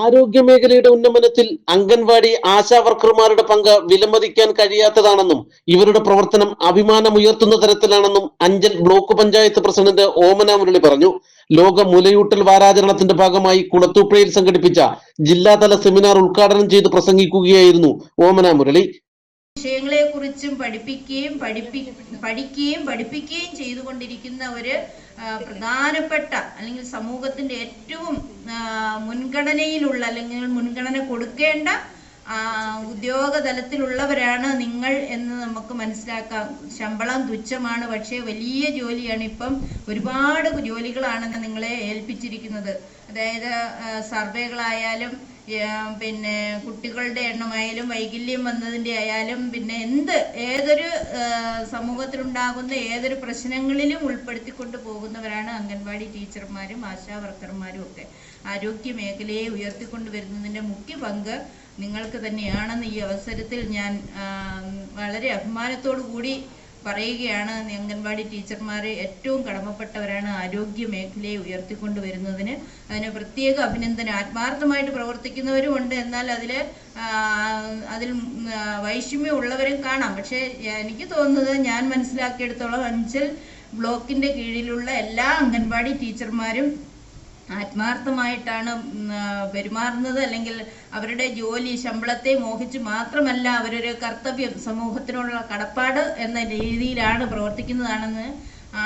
ആരോഗ്യ മേഖലയുടെ ഉന്നമനത്തിൽ അംഗൻവാടി ആശാ വർക്കർമാരുടെ പങ്ക് വിലമതിക്കാൻ കഴിയാത്തതാണെന്നും ഇവരുടെ പ്രവർത്തനം അഭിമാനമുയർത്തുന്ന തരത്തിലാണെന്നും അഞ്ചൽ ബ്ലോക്ക് പഞ്ചായത്ത് പ്രസിഡന്റ് ഓമന മുരളി പറഞ്ഞു. ലോക മുലയൂട്ടൽ വാരാചരണത്തിന്റെ ഭാഗമായി കുളത്തൂപ്പുഴയിൽ സംഘടിപ്പിച്ച ജില്ലാതല സെമിനാർ ഉദ്ഘാടനം ചെയ്ത് പ്രസംഗിക്കുകയായിരുന്നു ഓമന മുരളി. വിഷയങ്ങളെ കുറിച്ചും പഠിപ്പിക്കുകയും പഠിപ്പി പഠിക്കുകയും പഠിപ്പിക്കുകയും ചെയ്തുകൊണ്ടിരിക്കുന്ന ഒരു പ്രധാനപ്പെട്ട അല്ലെങ്കിൽ സമൂഹത്തിന്റെ ഏറ്റവും മുൻഗണനയിലുള്ള അല്ലെങ്കിൽ മുൻഗണന കൊടുക്കേണ്ട ഉദ്യോഗ തലത്തിലുള്ളവരാണ് നിങ്ങൾ എന്ന് നമുക്ക് മനസ്സിലാക്കാം. ശമ്പളം തുച്ഛമാണ് പക്ഷേ വലിയ ജോലിയാണ് ഇപ്പം ഒരുപാട് ജോലികളാണ് നിങ്ങളെ ഏൽപ്പിച്ചിരിക്കുന്നത്. അതായത് സർവേകളായാലും പിന്നെ കുട്ടികളുടെ എണ്ണമായാലും വൈകല്യം വന്നതിന്റെ ആയാലും പിന്നെ എന്ത് ഏതൊരു സമൂഹത്തിലുണ്ടാകുന്ന ഏതൊരു പ്രശ്നങ്ങളിലും ഉൾപ്പെടുത്തിക്കൊണ്ട് പോകുന്നവരാണ് അംഗൻവാടി ടീച്ചർമാരും ആശാവർക്കർമാരും ഒക്കെ. ആരോഗ്യ മേഖലയെ ഉയർത്തിക്കൊണ്ട് വരുന്നതിന്റെ മുഖ്യ പങ്ക് നിങ്ങൾക്ക് തന്നെയാണെന്ന് ഈ അവസരത്തിൽ ഞാൻ വളരെ അഭിമാനത്തോടു കൂടി പറയുകയാണ് അംഗൻവാടി ടീച്ചർമാർ ഏറ്റവും കടമപ്പെട്ടവരാണ്. ആരോഗ്യ മേഖലയെ ഉയർത്തിക്കൊണ്ട് വരുന്നതിന് അതിന് പ്രത്യേക അഭിനന്ദനം. ആത്മാർത്ഥമായിട്ട് പ്രവർത്തിക്കുന്നവരും ഉണ്ട്. എന്നാൽ അതിൽ അതിൽ വൈഷമ്യം ഉള്ളവരും കാണാം. പക്ഷെ എനിക്ക് തോന്നുന്നത് ഞാൻ മനസ്സിലാക്കിയെടുത്തോളം അഞ്ചൽ ബ്ലോക്കിന്റെ കീഴിലുള്ള എല്ലാ അംഗൻവാടി ടീച്ചർമാരും ആത്മാർത്ഥമായിട്ടാണ് പെരുമാറുന്നത്. അല്ലെങ്കിൽ അവരുടെ ജോലി ശമ്പളത്തെ മോഹിച്ച് മാത്രമല്ല അവരൊരു കർത്തവ്യം സമൂഹത്തിനോടുള്ള കടപ്പാട് എന്ന രീതിയിലാണ് പ്രവർത്തിക്കുന്നതാണെന്ന്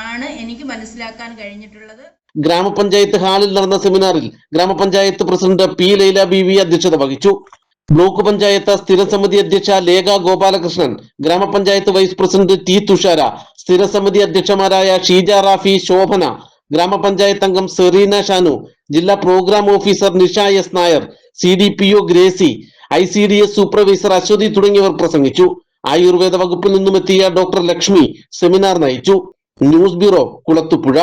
ആണ് എനിക്ക് മനസ്സിലാക്കാൻ കഴിഞ്ഞിട്ടുള്ളത്. ഗ്രാമപഞ്ചായത്ത് ഹാളിൽ നടന്ന സെമിനാറിൽ ഗ്രാമപഞ്ചായത്ത് president P Laila B V അധ്യക്ഷത വഹിച്ചു. ബ്ലോക്ക് പഞ്ചായത്ത് സ്ഥിരസമിതി അധ്യക്ഷ ലേഖ ഗോപാലകൃഷ്ണൻ ഗ്രാമപഞ്ചായത്ത് വൈസ് പ്രസിഡന്റ് ടി തുഷാര സ്ഥിരസമിതി അധ്യക്ഷമാരായ ഷീജ റാഫി ശോഭന ഗ്രാമപഞ്ചായത്ത് അംഗം സെറീന ഷാനു ജില്ലാ programme officer Nisha S Nair C D P O Gracy I C D S supervisor Aswathy തുടങ്ങിയവർ പ്രസംഗിച്ചു. ആയുർവേദ വകുപ്പിൽ നിന്നും എത്തിയ ഡോക്ടർ ലക്ഷ്മി സെമിനാർ നയിച്ചു. News bureau Kulathupuzha.